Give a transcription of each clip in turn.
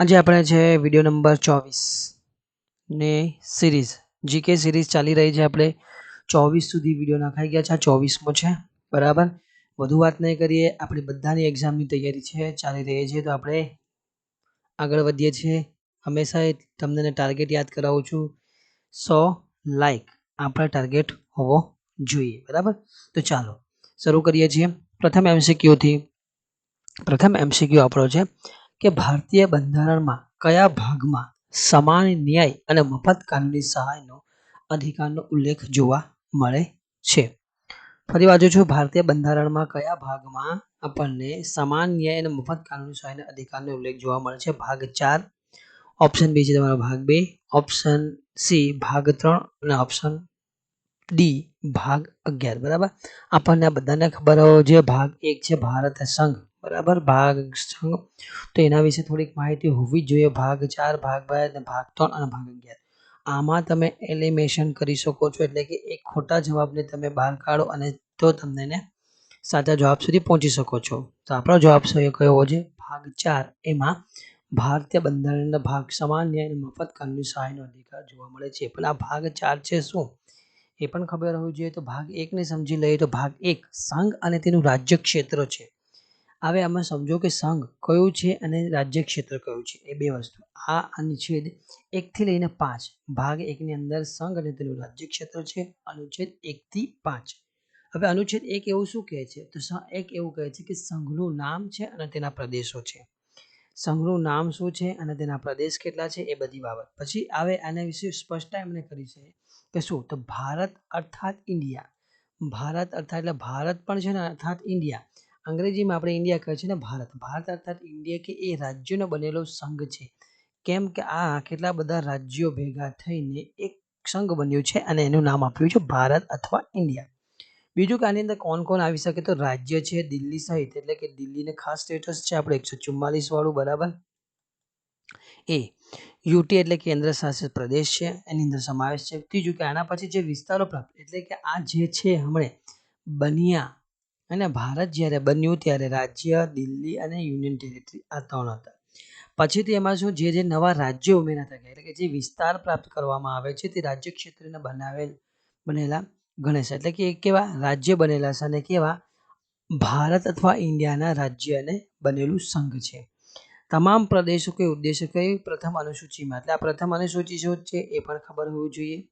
આજે આપણે છે વીડિયો નંબર ચોવીસ ને સિરીઝ જીકે સિરીઝ ચાલી રહી છે આપણે. ચોવીસ સુધી વીડિયો નાખાઈ ગયા છે. આ ચોવીસમો છે. બરાબર? વધુ વાત નહીં કરીએ. આપણી બધાની એક્ઝામની તૈયારી છે. ચાલી રહી છે. તો આપણે આગળ વધીએ છીએ. હંમેશા તમને ટાર્ગેટ યાદ કરાવું છું. સો લાઈક આપણા ટાર્ગેટ હોવો જોઈએ. બરાબર? તો ચાલો, શરૂ કરીએ છીએ. પ્રથમ એમસીક્યુથી પ્રથમ એમસીક્યુ આપણો છે. કે ભારતીય બંધારણમાં કયા ભાગમાં સમાન ન્યાય અને મફત કાનૂની સહાયનો અધિકારનો ઉલ્લેખ જોવા મળે છે? ફરી વાંચું છું. ભારતીય બંધારણમાં કયા ભાગમાં આપણને સમાન ન્યાય અને મફત કાનૂની સહાયના અધિકારનો ઉલ્લેખ જોવા મળે છે? ભાગ ચાર. ઓપ્શન બી છે તમારો ભાગ બે. ઓપ્શન સી ભાગ ત્રણ અને ઓપ્શન ડી ભાગ અગિયાર. બરાબર? આપણને આ બધાને ખબર હોવો જોઈએ ભાગ એક છે, ભારત સંઘ. બરાબર ભાગ તો એના વિશે થોડીક માહિતી હોવી જ જોઈએ. ભાગ ચાર, ભાગ બે અને ભાગ ત્રણ અને ભાગ અગિયાર. આમાં તમે એલિમેશન કરી શકો છો એટલે કે એક ખોટા જવાબને તમે બહાર કાઢો અને તો તમને એને સાચા જવાબ સુધી પહોંચી શકો છો. તો આપણો જવાબ શું કયો જોઈએ? ભાગ ચાર. એમાં ભારતીય બંધારણના ભાગ સમાન ન્યાય મફત કાનૂની સહાયનો અધિકાર જોવા મળે છે. પણ આ ભાગ ચાર છે શું? એ પણ ખબર હોવી જોઈએ. તો ભાગ એકને સમજી લઈએ તો ભાગ એક સંઘ અને તેનું રાજ્ય ક્ષેત્ર છે. હવે આમાં સમજો કે સંઘ કયું છે અને રાજ્ય ક્ષેત્ર કયું છે? એ બે વસ્તુ. આ અનુચ્છેદ એકથી લઈને પાંચ. ભાગ એકની અંદર સંઘ અને તેનું રાજ્ય ક્ષેત્ર છે. અનુચ્છેદ એકથી પાંચ. હવે અનુચ્છેદ એક એવું શું કહે છે? તો એક એવું કહે છે કે સંઘનું નામ છે અને તેના પ્રદેશો છે. સંઘનું નામ શું છે અને તેના પ્રદેશ કેટલા છે? એ બધી બાબત. પછી આવે આના વિશે સ્પષ્ટતા એમણે કરી છે કે શું? તો ભારત અર્થાત ઇન્ડિયા. ભારત અર્થાત એટલે ભારત પણ છે ને અર્થાત ઇન્ડિયા. અંગ્રેજીમાં આપણે ઇન્ડિયા કહે છે ને ભારત. ભારત અર્થાત ઇન્ડિયા કે એ રાજ્યોનો બનેલો સંઘ છે. કેમ કે આ કેટલા બધા રાજ્યો ભેગા થઈને એક સંઘ બન્યું છે અને એનું નામ આપ્યું છે ભારત અથવા ઇન્ડિયા. બીજું કે આની અંદર કોણ કોણ આવી શકે તો રાજ્ય છે, દિલ્હી સહિત, એટલે કે દિલ્હીને ખાસ સ્ટેટસ છે આપણે એકસો ચુમ્માલીસ વાળું, બરાબર? એ યુટી એટલે કેન્દ્ર શાસિત પ્રદેશ છે, એની અંદર સમાવેશ છે. ત્રીજું કે આના પછી જે વિસ્તારો પ્રાપ્ત, એટલે કે આ જે છે હમણે બન્યા અને ભારત જ્યારે બન્યું ત્યારે રાજ્ય, દિલ્હી અને યુનિયન ટેરેટરી આ ત્રણ હતા. પછીથી એમાં શું, જે જે નવા રાજ્યો ઉમેરાતા ગયા એટલે કે જે વિસ્તાર પ્રાપ્ત કરવામાં આવે છે, તે રાજ્ય ક્ષેત્રને બનાવેલ, બનેલા ગણે છે એટલે કે કેવા રાજ્ય બનેલા છે અને કેવા ભારત અથવા ઇન્ડિયાના રાજ્યને બનેલું સંઘ છે. તમામ પ્રદેશો કે ઉદ્દેશ્ય કઈ પ્રથમ અનુસૂચિમાં. એટલે આ પ્રથમ અનુસૂચિ શું છે એ પણ ખબર હોવી જોઈએ.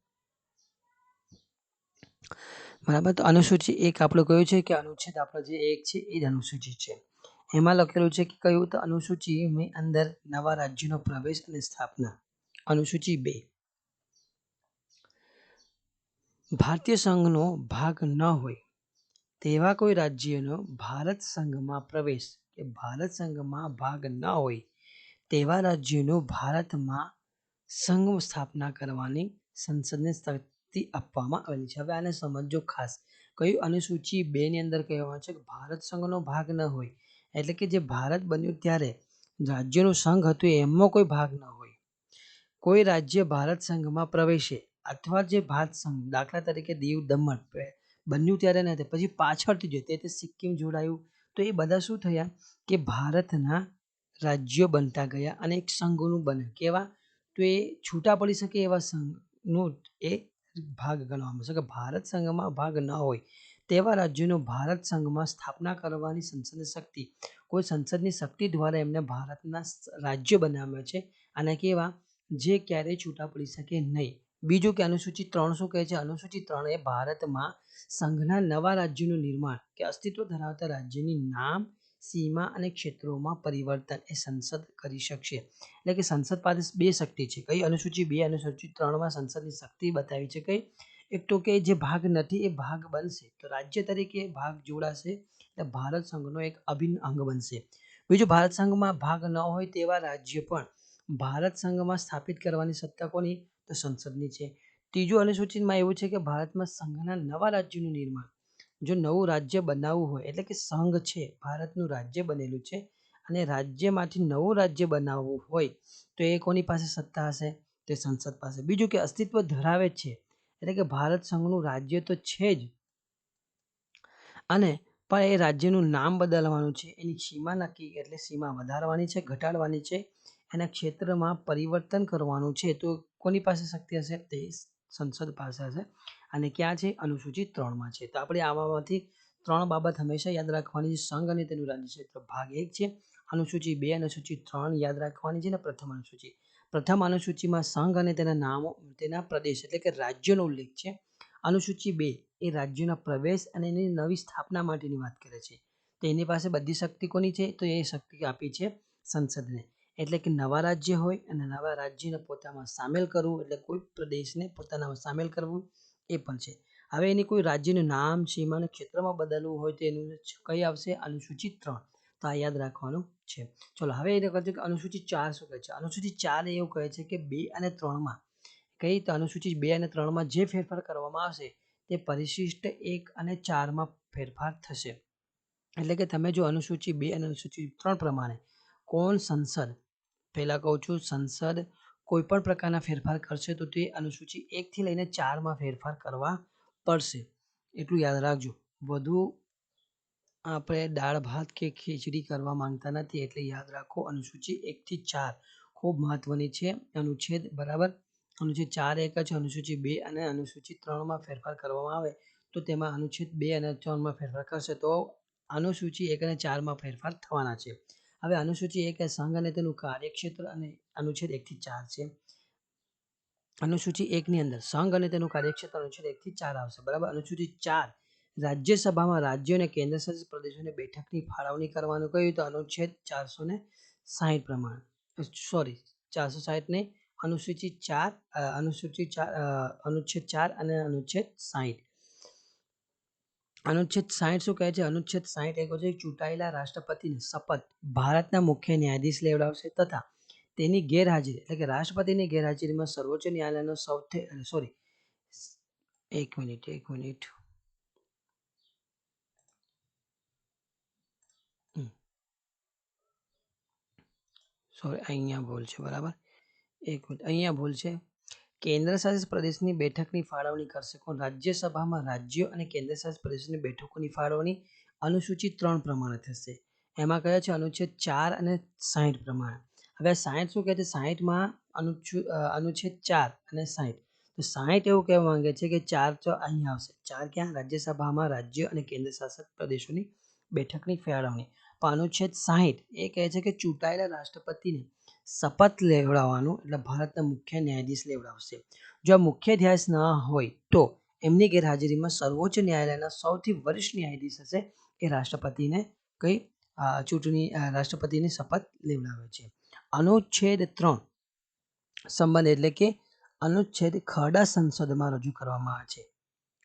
બરાબર? તો અનુસૂચિ એક આપણું કયું છે કે અનુચ્છેદ આપણો જે એક છે એ જ અનુસૂચિ છે. એમાં લખેલું છે કે કયું? તો અનુસૂચિની અંદર નવા રાજ્યનો પ્રવેશ અને સ્થાપના. અનુસૂચિ બે. ભારતીય સંઘનો ભાગ ન હોય તેવા કોઈ રાજ્યનો ભારત સંઘમાં પ્રવેશ કે ભારત સંઘમાં ભાગ ન હોય તેવા રાજ્યનો ભારતમાં સંઘ સ્થાપના કરવાની સંસદને શક્તિ આપવામાં આવેલી છે. હવે આને સમજો ખાસ. કયું અનુસૂચિ બે ની અંદર કહેવામાં છે કે ભારત સંઘનો ભાગ ન હોય. એટલે કે જે ભારત બન્યું ત્યારે રાજ્યનું સંઘ હતું એમાં કોઈ ભાગ ન હોય. કોઈ રાજ્ય ભારત સંઘમાં પ્રવેશે અથવા જે ભારત સંઘ દાખલા તરીકે દીવ દમણ બન્યું ત્યારે નથી પછી પાછળથી જોઈએ તે સિક્કિમ જોડાયું. તો એ બધા શું થયા કે ભારતના રાજ્યો બનતા ગયા અને એક સંઘોનું બને કેવા? તો એ છૂટા પડી શકે એવા સંઘનું એ ભાગ ગણવામાં. છે કે ભારત સંઘમાં ભાગ ન હોય, તેવા રાજ્યોનો ભારત સંઘમાં સ્થાપના કરવાની સંસદની શક્તિ. કોઈ સંસદની શક્તિ દ્વારા એમને ભારતના રાજ્ય બનાવ્યા છે. અને કેવા? જે ક્યારેય છૂટા પડી શકે નહીં. બીજું કે અનુસૂચિત ત્રણ શું કહે છે. અનુસૂચિત ત્રણ એ ભારતમાં સંઘના નવા રાજ્યનું નિર્માણ. કે અસ્તિત્વ ધરાવતા રાજ્યની નામ સીમા અને ક્ષેત્રોમાં પરિવર્તન એ સંસદ કરી શકશે. એટલે કે સંસદ પાસે બે શક્તિ છે. કઈ અનુસૂચિ બે, અનુસૂચિ ત્રણમાં સંસદની શક્તિ બતાવી છે કઈ? એક તો કે જે ભાગ નથી એ ભાગ બનશે. તો રાજ્ય તરીકે ભાગ જોડાશે. એટલે ભારત સંઘનો એક અભિન્ન અંગ બનશે. બીજું, ભારત સંઘમાં ભાગ ન હોય તેવા રાજ્ય પણ ભારત સંઘમાં સ્થાપિત કરવાની સત્તા કોની? તો સંસદની છે. ત્રીજું અનુસૂચિતમાં એવું છે કે ભારતમાં સંઘના નવા રાજ્યોનું નિર્માણ જો નવું રાજ્ય બનાવવું હોય, એટલે કે સંઘ છે, ભારતનું રાજ્ય બનેલું છે, અને રાજ્યમાંથી નવું રાજ્ય બનાવવું હોય, તો એ કોની પાસે સત્તા હશે? તે સંસદ પાસે. બીજું કે અસ્તિત્વ ધરાવે છે, એટલે કે ભારત સંઘનું રાજ્ય તો છે જ. અને પણ એ રાજ્યનું નામ બદલવાનું છે, એની સીમા નક્કી એટલે સીમા વધારવાની છે, ઘટાડવાની છે, એના ક્ષેત્રમાં પરિવર્તન કરવાનું છે, તો કોની પાસે શક્તિ હશે? તે સંસદ પાસે હશે. અને ક્યાં છે? અનુસૂચિત ત્રણમાં છે. તો આપણે આમાંથી ત્રણ બાબત હંમેશા યાદ રાખવાની છે. સંઘ અને તેનું રાજ્ય ક્ષેત્ર. ભાગ એક છે અનુસૂચિ બે અનુસૂચિ ત્રણ યાદ રાખવાની છે ને પ્રથમ અનુસૂચિ. પ્રથમ અનુસૂચિમાં સંઘ અને તેના નામો, તેના પ્રદેશ એટલે કે રાજ્યનો ઉલ્લેખ છે. અનુસૂચિ બે એ રાજ્યોના પ્રવેશ અને એની નવી સ્થાપના માટેની વાત કરે છે. તો એની પાસે બધી શક્તિ કોની છે? તો એ શક્તિ આપી છે સંસદને. એટલે કે નવા રાજ્ય હોય અને નવા રાજ્યને પોતામાં સામેલ કરવું, એટલે કોઈ પ્રદેશને પોતાનામાં સામેલ કરવું એ પણ છે. હવે એની કોઈ રાજ્યનું નામ સીમાને ક્ષેત્રમાં બદલવું હોય તો એનું કઈ આવશે? અનુસૂચિત ત્રણ. તો આ યાદ રાખવાનું છે. ચલો, હવે એને કહે છે કે અનુસૂચિત ચાર શું કહે છે? અનુસૂચિત ચાર એવું કહે છે કે બે અને ત્રણમાં. કઈ તો અનુસૂચિત બે અને ત્રણમાં જે ફેરફાર કરવામાં આવશે, તે પરિશિષ્ટ એક અને ચારમાં ફેરફાર થશે. એટલે કે તમે જો અનુસૂચિ બે અને અનુસૂચિ ત્રણ પ્રમાણે, કોણ સંસદ? પહેલાં કહું છું સંસદ કોઈ પણ પ્રકારના ફેરફાર કરશે તો તે અનુસૂચિ એકથી લઈને ચારમાં ફેરફાર કરવા પડશે. એટલું યાદ રાખજો. વધુ આપણે દાળ, ભાત કે ખીચડી કરવા માંગતા નથી એટલે યાદ રાખો અનુસૂચિ એકથી ચાર ખૂબ મહત્વની છે. અનુચ્છેદ બરાબર? અનુચ્છેદ ચાર એક જ, અનુસૂચિ બે અને અનુસૂચિ ત્રણમાં ફેરફાર કરવામાં આવે તો તેમાં અનુચ્છેદ બે અને ત્રણમાં ફેરફાર કરશે તો અનુસૂચિ એક અને ચારમાં ફેરફાર થવાના છે. હવે અનુસૂચિ એક સંઘ અને તેનું કાર્યક્ષેત્ર અને અનુચ્છેદ એકથી ચાર છે. અનુસૂચિ એકની અંદર સંઘ અને તેનું કાર્યક્ષેત્ર અનુચ્છેદ એકથી ચાર આવશે. બરાબર? અનુસૂચિ ચાર, રાજ્યસભામાં રાજ્યો અને કેન્દ્રશાસિત પ્રદેશોને બેઠકની ફાળવણી કરવાનું કહ્યું તો અનુચ્છેદ ચારસો ને સાહીઠ પ્રમાણે. સોરી ચારસો સાહીઠ ને અનુસૂચિ ચાર અનુસૂચિ ચાર અનુચ્છેદ ચાર અને અનુચ્છેદ સાહીઠ. અનુચ્છેદ સાહીઠ શું કહે છે? અનુચ્છેદ સાહીઠ એ કહે છે ચૂંટાયેલા રાષ્ટ્રપતિને શપથ ભારતના મુખ્ય ન્યાયાધીશ લેવડાવશે તથા તેની ગેરહાજરી એટલે કે રાષ્ટ્રપતિની ગેરહાજરીમાં સર્વોચ્ચ ન્યાયાલયનો સૌથી સોરી એક મિનિટ એક મિનિટ. સોરી અહીંયા ભૂલ છે, બરાબર? એક મિનિટ, અહીંયા ભૂલ છે. કેન્દ્ર શાસિત પ્રદેશની બેઠકની ફાળવણી કરશે. કોણ? રાજ્યસભામાં રાજ્યો અને કેન્દ્ર શાસિત પ્રદેશની બેઠકોની ફાળવણી અનુસૂચિત ત્રણ પ્રમાણે થશે. એમાં કયા છે? અનુચ્છેદ ચાર અને સાહીઠ પ્રમાણે. હવે સાહીઠ શું કહે છે? સાહીઠમાં અનુચ્છુ અનુચ્છેદ ચાર અને સાહીઠ તો સાહીઠ એવું કહેવા માંગે છે કે ચાર તો અહીં આવશે. ચાર ક્યાં? રાજ્યસભામાં રાજ્ય અને કેન્દ્ર શાસિત પ્રદેશોની બેઠકની ફાળવણી. પણ અનુચ્છેદ સાહીઠ એ કહે છે કે ચૂંટાયેલા રાષ્ટ્રપતિને શપથ લેવડાવવાનું, એટલે ભારતના મુખ્ય ન્યાયાધીશ લેવડાવશે. જો મુખ્ય ન્યાયાધીશ ન હોય, તો એમની ગેરહાજરીમાં સર્વોચ્ચ ન્યાયાલયના સૌથી વરિષ્ઠ ન્યાયાધીશ હશે એ રાષ્ટ્રપતિને કઈ ચૂંટણી રાષ્ટ્રપતિની શપથ લેવડાવે છે. અનુચ્છેદ ત્રણ સંબંધ એટલે કે અનુચ્છેદ ખરડા સંસદમાં રજૂ કરવામાં આવે છે.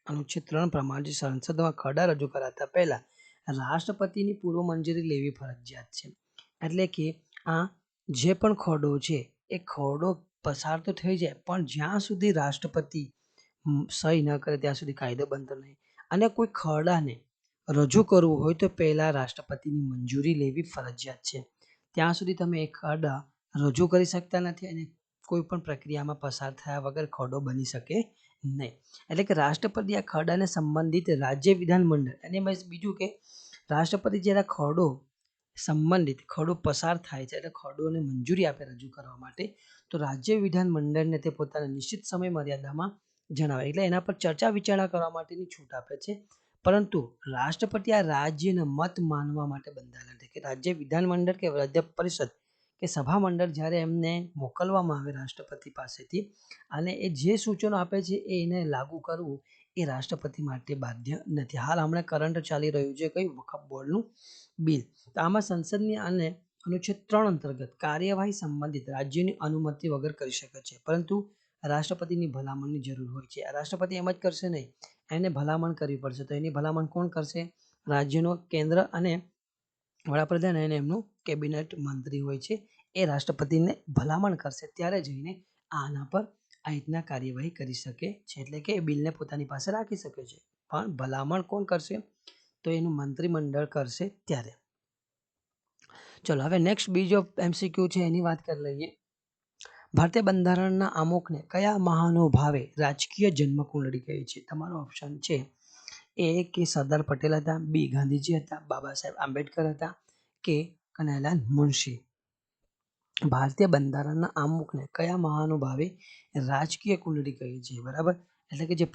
અનુચ્છેદ ત્રણ પ્રમાણે સંસદમાં ખરડા રજૂ કરાતા પહેલા રાષ્ટ્રપતિની પૂર્વ મંજૂરી લેવી ફરજિયાત છે. એટલે કે આ જે પણ ખરડો છે, એ ખરડો પસાર તો થઈ જાય, પણ જ્યાં સુધી રાષ્ટ્રપતિ સહી ન કરે, ત્યાં સુધી કાયદો બનતો નહીં. અને કોઈ ખરડાને રજૂ કરવું હોય, તો પહેલાં રાષ્ટ્રપતિની મંજૂરી લેવી ફરજિયાત છે. ત્યાં સુધી તમે એ ખરડા રજૂ કરી શકતા નથી અને કોઈ પણ પ્રક્રિયામાં પસાર થયા વગર ખરડો બની શકે નહીં. એટલે કે રાષ્ટ્રપતિ આ ખરડાને સંબંધિત રાજ્ય વિધાન મંડળ અને બીજું કે, રાષ્ટ્રપતિ જ્યારે ખરડો સંબંધિત ખરડો પસાર થાય છે એટલે ખરડોને મંજૂરી આપે રજૂ કરવા માટે, તો રાજ્ય વિધાન મંડળને તે પોતાના નિશ્ચિત સમય મર્યાદામાં જણાવે. એટલે એના પર ચર્ચા વિચારણા કરવા માટેની છૂટ આપે છે. પરંતુ રાષ્ટ્રપતિ આ રાજ્યના મત માનવા માટે બંધાયેલા છે કે રાજ્ય વિધાન મંડળ કે રાજ્ય પરિષદ કે સભા મંડળ જ્યારે એમને મોકલવામાં આવે રાષ્ટ્રપતિ પાસેથી, અને એ જે સૂચનો આપે છે એ એને લાગુ કરવું એ રાષ્ટ્રપતિ માટે બાધ્ય નથી. હાલ હમણાં કરંટ ચાલી રહ્યું છે કઈ વખત બોર્ડનું બિલ. તો આમાં સંસદની અને અનુચ્છેદ ત્રણ અંતર્ગત કાર્યવાહી સંબંધિત રાજ્યની અનુમતિ વગર કરી શકે છે. પરંતુ રાષ્ટ્રપતિની ભલામણની જરૂર હોય છે. રાષ્ટ્રપતિ એમ જ કરશે નહીં. એને ભલામણ કરવી પડશે. તો એની ભલામણ કોણ કરશે? રાજ્યનો કેન્દ્ર અને વડાપ્રધાન અને એમનું કેબિનેટ મંત્રી હોય છે. એ રાષ્ટ્રપતિને ભલામણ કરશે. ત્યારે જઈને આના પર આ રીતના કાર્યવાહી કરી શકે છે. એટલે કે એ બિલને પોતાની પાસે રાખી શકે છે. પણ ભલામણ કોણ કરશે? તો એનું મંત્રીમંડળ કરશે ત્યારે. ચલો, હવે નેક્સ્ટ બીજો એમસીક્યુ છે, એની વાત કરી લઈએ. ભારતીય બંધારણના આમુખને કયા મહાનુભાવે રાજકીય જન્મકુંડળી કહે છે? તમારો ઓપ્શન છે એ કે સરદાર પટેલ હતા, બી ગાંધીજી હતા, બાબા સાહેબ આંબેડકર હતા, કે કનૈલાલ મુનશી. ભારતીય બંધારણના આમુખને કયા મહાનુભાવે રાજકીય કુંડળી કહી છે? બરાબર? એટલે કે જે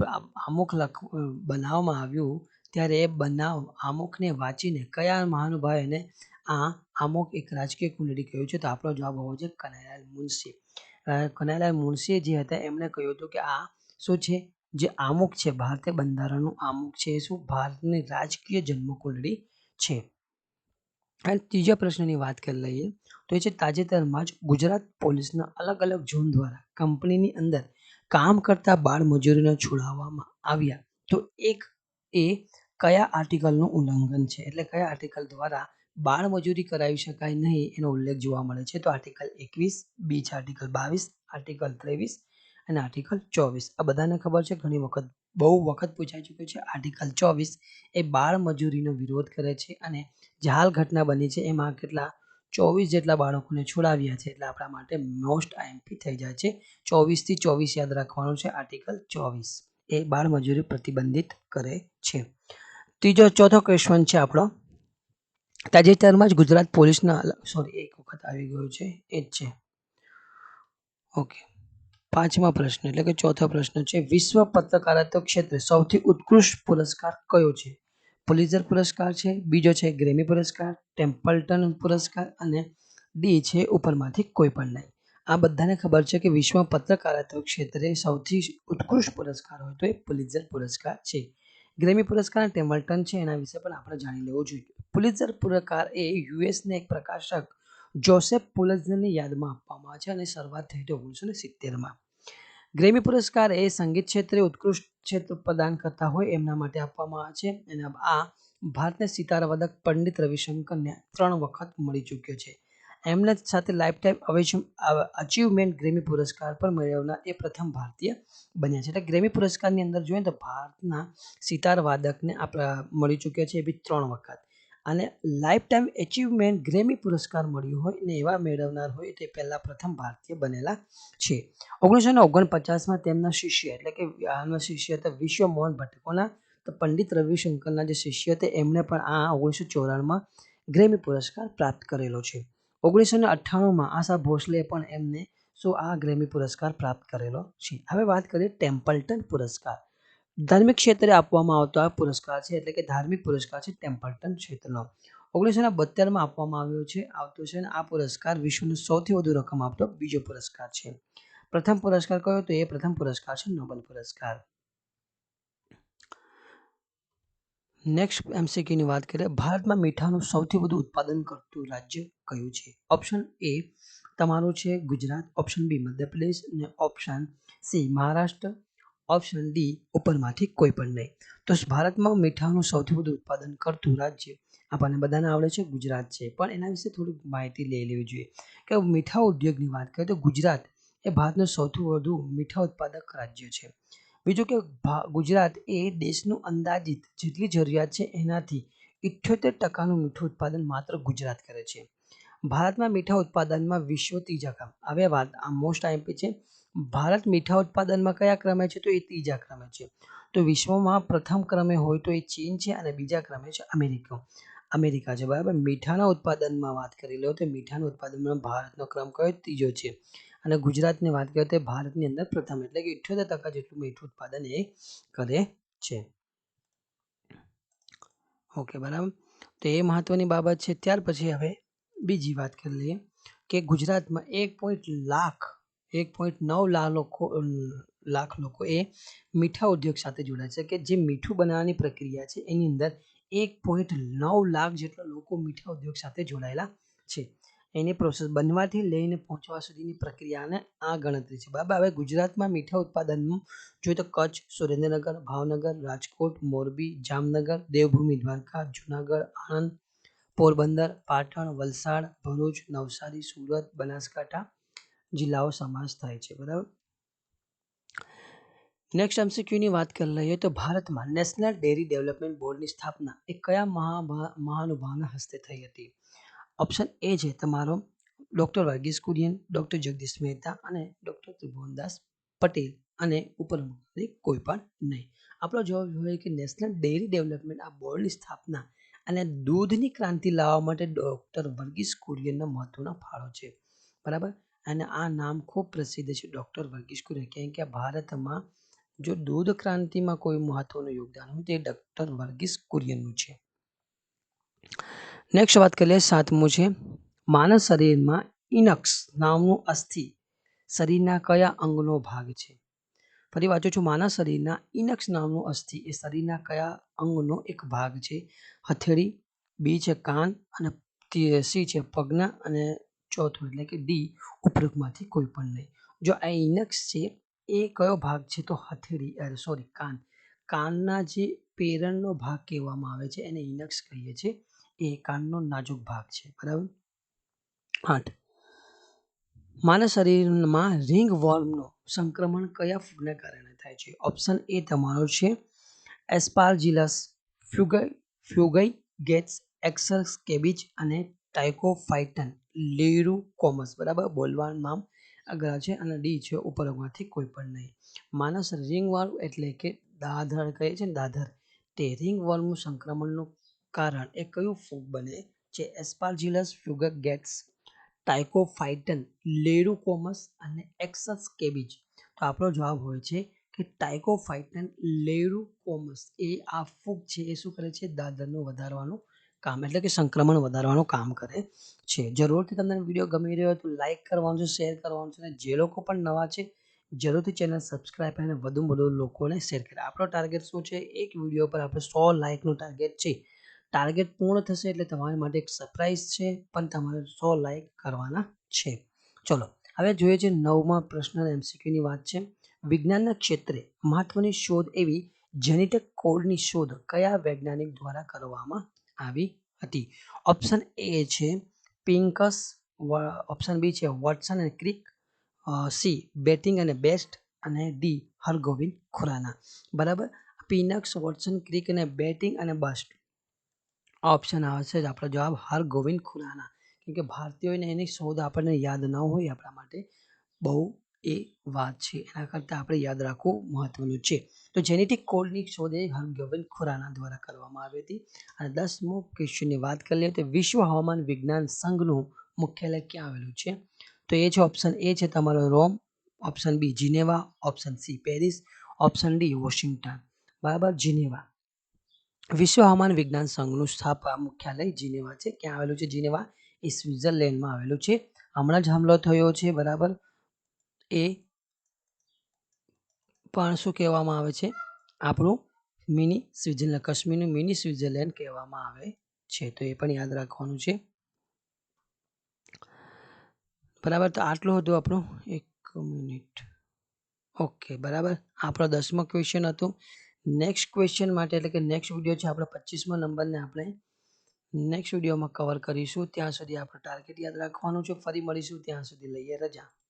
આમુખ લખ બનાવવામાં આવ્યું ત્યારે એ બનાવ આમુખને વાંચીને કયા મહાનુભાવે એને આ આમુખ એક રાજકીય કુંડળી કહ્યું છે? તો આપણો જવાબ હોવો છે કનૈયાલાલ મુનશી કનૈયાલાલ મુનશી જે હતા એમણે કહ્યું હતું કે આ શું છે? જે આમુખ છે, ભારતીય બંધારણનું આમુખ છે, એ શું? ભારતની રાજકીય જન્મકુંડળી છે. અને ત્રીજા પ્રશ્નની વાત કરી લઈએ તો એ છે તાજેતરમાં જ ગુજરાત પોલીસના અલગ અલગ ઝોન દ્વારા કંપનીની અંદર કામ કરતા બાળ મજૂરીને છોડાવવામાં આવ્યા. તો એક એ કયા આર્ટિકલનું ઉલ્લંઘન છે? એટલે કયા આર્ટિકલ દ્વારા બાળ મજૂરી કરાવી શકાય નહીં એનો ઉલ્લેખ જોવા મળે છે? તો આર્ટિકલ એકવીસ, બી છે આર્ટિકલ બાવીસ, આર્ટિકલ ત્રેવીસ અને આર્ટિકલ ચોવીસ. આ બધાને ખબર છે? ઘણી વખત બહુ વખત પૂછાઈ ચૂક્યું છે. આર્ટિકલ ચોવીસ એ બાળ મજૂરીનો વિરોધ કરે છે અને જે હાલ ઘટના બની છે એમાં કેટલા ચોવીસ જેટલા બાળકોને છોડાવ્યા છે એટલે આપણા માટે મોસ્ટ આઈએમપી થઈ જાય છે. ચોવીસથી ચોવીસ યાદ રાખવાનું છે આર્ટિકલ ચોવીસ. એ બાળ મજૂરી પ્રતિબંધિત કરે છે. ત્રીજો ચોથો ક્વેશ્ચન છે આપણો. તાજેતરમાં જ ગુજરાત પોલીસના સોરી એક વખત આવી ગયું છે. એ જ છે. ઓકે પાંચમા પ્રશ્ન એટલે કે ચોથો પ્રશ્ન છે, વિશ્વ પત્રકારત્વ ક્ષેત્રે સૌથી ઉત્કૃષ્ટ પુરસ્કાર કયો છે? પુલિઝર પુરસ્કાર છે, બીજો છે ગ્રેમી પુરસ્કાર, ટેમ્પલ્ટન પુરસ્કાર અને ડી છે ઉપરમાંથી કોઈ પણ નહીં. આ બધાને ખબર છે કે વિશ્વ પત્રકારત્વ ક્ષેત્રે સૌથી ઉત્કૃષ્ટ પુરસ્કાર હોય તો એ પુલિઝર પુરસ્કાર છે. ગ્રેમી પુરસ્કાર અને ટેમ્પલ્ટન છે એના વિશે પણ આપણે જાણી લેવું જોઈએ. પુલિઝર પુરસ્કાર એ યુએસને એક પ્રકાશક જોસેફ પુલઝરની યાદમાં આપવામાં આવે છે અને શરૂઆત થઈ હતી ઓગણીસો સિત્તેરમાં. ગ્રેમી પુરસ્કાર એ સંગીત ક્ષેત્રે ઉત્કૃષ્ટ ક્ષેત્ર પ્રદાન કરતા હોય એમના માટે આપવામાં આવે છે. અને આ ભારતને સિતારવાદક પંડિત રવિશંકરને ત્રણ વખત મળી ચૂક્યો છે. એમને સાથે લાઈફ ટાઈમ અચીવમેન્ટ ગ્રેમી પુરસ્કાર પણ મેળવનાર એ પ્રથમ ભારતીય બન્યા છે. એટલે ગ્રેમી પુરસ્કારની અંદર જોઈએ તો ભારતના સિતાર વાદકને આ મળી ચૂક્યો છે એ બી ત્રણ વખત. અને લાઈફ ટાઈમ એચિવમેન્ટ ગ્રેમી પુરસ્કાર મળ્યું હોય ને એવા મેળવનાર હોય તે પહેલાં પ્રથમ ભારતીય બનેલા છે. ઓગણીસો ને ઓગણપચાસમાં તેમના શિષ્ય એટલે કે આના શિષ્ય હતા વિશ્વ મોહન ભટકોના તો પંડિત રવિશંકરના જે શિષ્ય હતા એમને પણ આ ઓગણીસો ચોરાણુંમાં ગ્રેમી પુરસ્કાર પ્રાપ્ત કરેલો છે. ઓગણીસો ને અઠ્ઠાણુંમાં આશા ભોસલે પણ એમને શું આ ગ્રેમી પુરસ્કાર પ્રાપ્ત કરેલો છે. હવે વાત કરીએ ટેમ્પલ્ટન પુરસ્કાર. ધાર્મિક ક્ષેત્રે આપવામાં આવતો આ પુરસ્કાર છે, એટલે કે ધાર્મિક પુરસ્કાર છે, ટેમ્પલ્ટન ક્ષેત્રનો. ઓગણીસો ને બોતેરમાં આપવામાં આવ્યો છે, આવતો છે અને આ પુરસ્કાર વિશ્વનો સૌથી વધુ રકમ આપતો બીજો પુરસ્કાર છે. પ્રથમ પુરસ્કાર કયો તો એ પ્રથમ પુરસ્કાર છે, નોબેલ પુરસ્કાર. નેક્સ્ટ એમસીક્યુની વાત કરીએ. ભારતમાં મીઠાનું સૌથી વધુ ઉત્પાદન કરતું રાજ્ય કયું છે? ઓપ્શન એ તમારું છે ગુજરાત, ઓપ્શન બી મધ્યપ્રદેશ અને option C Maharashtra. Option D ઉપરમાંથી કોઈ પણ નહીં. તો ભારતમાં મીઠાનું સૌથી વધુ ઉત્પાદન કરતું રાજ્ય આપણને બધાને આવડે છે ગુજરાત છે. પણ એના વિશે થોડીક માહિતી લઈ લેવી જોઈએ. કે મીઠા ઉદ્યોગની વાત કરીએ તો ગુજરાત એ ભારતનું સૌથી વધુ મીઠા ઉત્પાદક રાજ્ય છે. બીજું કે ગુજરાત એ દેશનું અંદાજિત જેટલી જરૂરિયાત છે એનાથી ઇઠ્યોતેર ટકાનું મીઠું ઉત્પાદન માત્ર ગુજરાત કરે છે. ભારતમાં મીઠા ઉત્પાદનમાં વિશ્વ ત્રીજા ક્રમ. હવે વાત આ મોસ્ટ આઈમ્પી છે. ભારત મીઠા ઉત્પાદનમાં કયા ક્રમે છે? તો એ ત્રીજા ક્રમે છે. તો વિશ્વમાં પ્રથમ ક્રમે હોય તો એ ચીન છે અને બીજા ક્રમે છે અમેરિકા. અમેરિકા છે, બરાબર? મીઠાના ઉત્પાદનમાં વાત કરી લો તો મીઠાના ઉત્પાદનમાં ભારતનો ક્રમ કયો ત્રીજો છે? અને ગુજરાતની વાત કરીએ તો ભારતની અંદર પ્રથમ, એટલે કે ઇઠ્યોતેર ટકા જેટલું મીઠું ઉત્પાદન એ કરે છે. ઓકે, બરાબર? તો એ મહત્વની બાબત છે. ત્યાર પછી હવે બીજી વાત કરી લઈએ કે ગુજરાતમાં એક પોઈન્ટ લાખ એક પોઈન્ટ નવ લાખ લોકો લાખ લોકો એ મીઠા ઉદ્યોગ સાથે જોડાય છે કે જે મીઠું બનાવવાની પ્રક્રિયા છે, એની અંદર એક પોઈન્ટ નવ લાખ જેટલા લોકો મીઠા ઉદ્યોગ સાથે જોડાયેલા છે. એની પ્રોસેસ બનવાથી લઈને પહોંચવા સુધીની પ્રક્રિયાને આ ગણતરી છે. બરાબર હવે ગુજરાતમાં મીઠા ઉત્પાદનનું જોઈએ તો કચ્છ, સુરેન્દ્રનગર, ભાવનગર, રાજકોટ, મોરબી, જામનગર, દેવભૂમિ, દ્વારકા, જુનાગઢ, આણંદ, પોરબંદર, પાટણ, વલસાડ, ભરૂચ, નવસારી, સુરત, બનાસકાંઠા જિલ્લાઓ સમાવેશ થાય છે, બરાબર? નેક્સ્ટ એમસીક્યુની વાત કરી લઈએ તો ભારતમાં નેશનલ ડેરી ડેવલપમેન્ટ બોર્ડની સ્થાપના એ કયા મહા મહાનુભાવના હસ્તે થઈ હતી? ઓપ્શન એ છે તમારો ડૉક્ટર વર્ગીસ કુરિયન ડૉક્ટર જગદીશ મહેતા અને ડૉક્ટર ત્રિભુવનદાસ પટેલ અને ઉપરમાંથી કોઈ પણ નહીં. આપણો જવાબ હોય કે નેશનલ ડેરી ડેવલપમેન્ટ આ બોર્ડની સ્થાપના અને દૂધની ક્રાંતિ લાવવા માટે ડૉક્ટર વર્ગીસ કુરિયનનો મહત્વનો ફાળો છે. બરાબર? અને આ નામ ખૂબ પ્રસિદ્ધ છે. ડૉક્ટર વર્ગીસ કુરિયન કેમ કે ભારતમાં જો દૂધ ક્રાંતિમાં કોઈ મહત્વનું યોગદાન હોય તે ડૉક્ટર વર્ગીસ કુરિયનનું છે. નેક્સ્ટ વાત કરીએ સાતમું છે. માનવ શરીરમાં ઇનક્સ નામનું અસ્થિ શરીરના કયા અંગનો ભાગ છે? ફરી વાંચું છું. માનવ શરીરના ઇનક્સ નામનું અસ્થિ એ શરીરના કયા અંગનો એક ભાગ છે? હથેળી બી છે કાન અને સી છે? પગના અને ચોથું એટલે કે ડી ઉપરોક્તમાંથી કોઈ પણ નહીં. જો આ ઇનક્સ છે, એ કયો ભાગ છે તો હથેળી સોરી, કાન. કાનના જે પેરણનો ભાગ કહેવામાં આવે છે, એને ઇનક્સ કહીએ છીએ. એ કાનનો નાજુક ભાગ છે, બરાબર? આઠ. માનવ શરીરમાં રિંગ વોર્મનો સંક્રમણ કયા ફૂગને કારણે થાય છે? ઓપ્શન એ તમારો છે એસ્પાર્જિલસ ફ્યુગઈ ફ્યુગઈ, ગેટ્સ એક્સર કેબીજ અને ટાઇકોફાઇટન. લેરુકોમસ બરાબર? બોલવાનું નામ અઘરા છે અને ડી છે ઉપરમાંથી કોઈ પણ નહીં. માનસ રિંગ વર્મ એટલે કે દાધર કહે છે ને, દાધર. તે રિંગ વર્મનું સંક્રમણનું કારણ એ કયું ફૂગ બને? છે એસ્પાર્જિલસ ફ્યુગર ગેટ્સ ટાઇકોફાઇટન લેરુકોમસ અને એક્સસ કેબીજ. તો આપણો જવાબ હોય છે કે ટાઇકોફાઇટન લેરુકોમસ એ આ ફૂગ છે, એ શું કરે છે? દાદરનું વધારવાનું કામ, એટલે કે સંક્રમણ વધારવાનું કામ કરે છે. જરૂરથી તમને વીડિયો ગમી રહ્યો તો લાઇક કરવાનું છે શેર કરવાનું છે અને જે લોકો પણ નવા છે, જરૂરથી ચેનલ સબસ્ક્રાઈબ અને વધુ વધુ લોકોને શેર કરે. આપણો ટાર્ગેટ શું છે? એક વીડિયો પર આપણે સો લાઇકનું ટાર્ગેટ છે. ટાર્ગેટ પૂર્ણ થશે એટલે તમારા માટે એક સરપ્રાઈઝ છે, પણ તમારે સો લાઇક કરવાના છે. ચલો, હવે જોઈએ છે નવમાં પ્રશ્ન એમસીક્યુની વાત છે. વિજ્ઞાનના ક્ષેત્રે મહત્વની શોધ એવી જેનેટિક કોડની શોધ કયા વૈજ્ઞાનિક દ્વારા કરવામાં આવી હતી. ઓપ્શન એ છે પિંકસ ઓપ્શન બી છે વોટસન અને ક્રિક સી બેટિંગ અને બેસ્ટ અને ડી હરગોવિંદ ખુરાના બરાબર? પિનક્સ વોટસન ક્રિક અને બેટિંગ અને બસ્ટ ઓપ્શન આવશે આપણો જવાબ હરગોવિંદ ખુરાના કેમ કે ભારતીયોને એની શોધ આપણને યાદ ન હોય આપણા માટે. બહુ એ વાત છે. એના કરતાં આપણે યાદ રાખવું મહત્વનું છે. તો જેનેટિક કોડની શોધ એ હરગોવિંદ ખુરાના દ્વારા કરવામાં આવી હતી. અને દસમો ક્વેશ્ચનની વાત કરીએ તો વિશ્વ હવામાન વિજ્ઞાન સંઘનું મુખ્યાલય ક્યાં આવેલું છે? તો એ છે ઓપ્શન એ છે તમારો Rome option B Geneva option C Paris option D Washington. બરાબર? જીનેવા. વિશ્વ હવામાન વિજ્ઞાન સંઘનું સ્થાપવા મુખ્યાલય જીનેવા છે. ક્યાં આવેલું છે? જીનેવા એ સ્વિટ્ઝરલેન્ડમાં આવેલું છે. હમણાં જ હુમલો થયો છે. બરાબર? એ પણ શું કહેવામાં આવે છે? આપણું મિની સ્વિટ્ઝરલેન્ડ, કાશ્મીરનું મિની સ્વિટ્ઝરલેન્ડ કહેવામાં આવે છે. તો એ પણ યાદ રાખવાનું છે. બરાબર, તો આટલું હતું આપણું. એક મિનિટ. ઓકે, બરાબર. આપણો દસમો ક્વેશ્ચન હતું. નેક્સ્ટ ક્વેશ્ચન માટે, એટલે કે નેક્સ્ટ વીડિયો છે આપણો પચીસમો નંબરને આપણે નેક્સ્ટ વિડીયોમાં કવર કરીશું. ત્યાં સુધી આપણો ટાર્ગેટ યાદ રાખવાનું છે. ફરી મળીશું ત્યાં સુધી. લઈએ રજા.